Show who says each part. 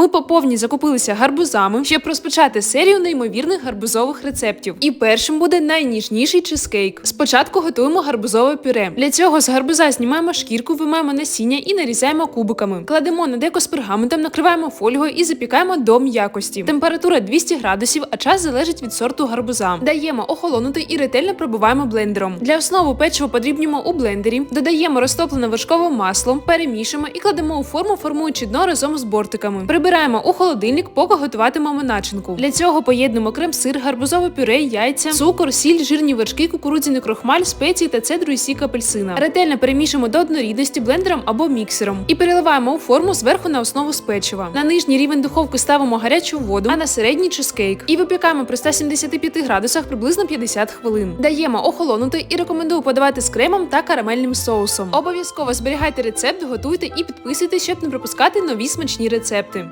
Speaker 1: Ми поповні закупилися гарбузами, щоб розпочати серію неймовірних гарбузових рецептів. І першим буде найніжніший чизкейк. Спочатку готуємо гарбузове пюре. Для цього з гарбуза знімаємо шкірку, виймаємо насіння і нарізаємо кубиками. Кладемо на деко з пергаментом, накриваємо фольгою і запікаємо до м'якості. Температура 200 градусів, а час залежить від сорту гарбуза. Даємо охолонути і ретельно пробиваємо блендером. Для основи печиво подрібнюємо у блендері, додаємо розтоплене вершкове масло, перемішуємо і кладемо у форму, формуючи дно разом з бортиками. Прибираємо у холодильник, поки готуватимемо начинку. Для цього поєднуємо крем-сир, гарбузове пюре, яйця, цукор, сіль, жирні вершки, кукурудзяний крохмаль, спеції та цедру і сік апельсина. Ретельно перемішуємо до однорідності блендером або міксером і переливаємо у форму зверху на основу з печива. На нижній рівень духовки ставимо гарячу воду, а на середній чизкейк. І випікаємо при 175 градусах приблизно 50 хвилин. Даємо охолонути і рекомендую подавати з кремом та карамельним соусом. Обов'язково зберігайте рецепт, готуйте і підписуйтесь, щоб не пропускати нові смачні рецепти.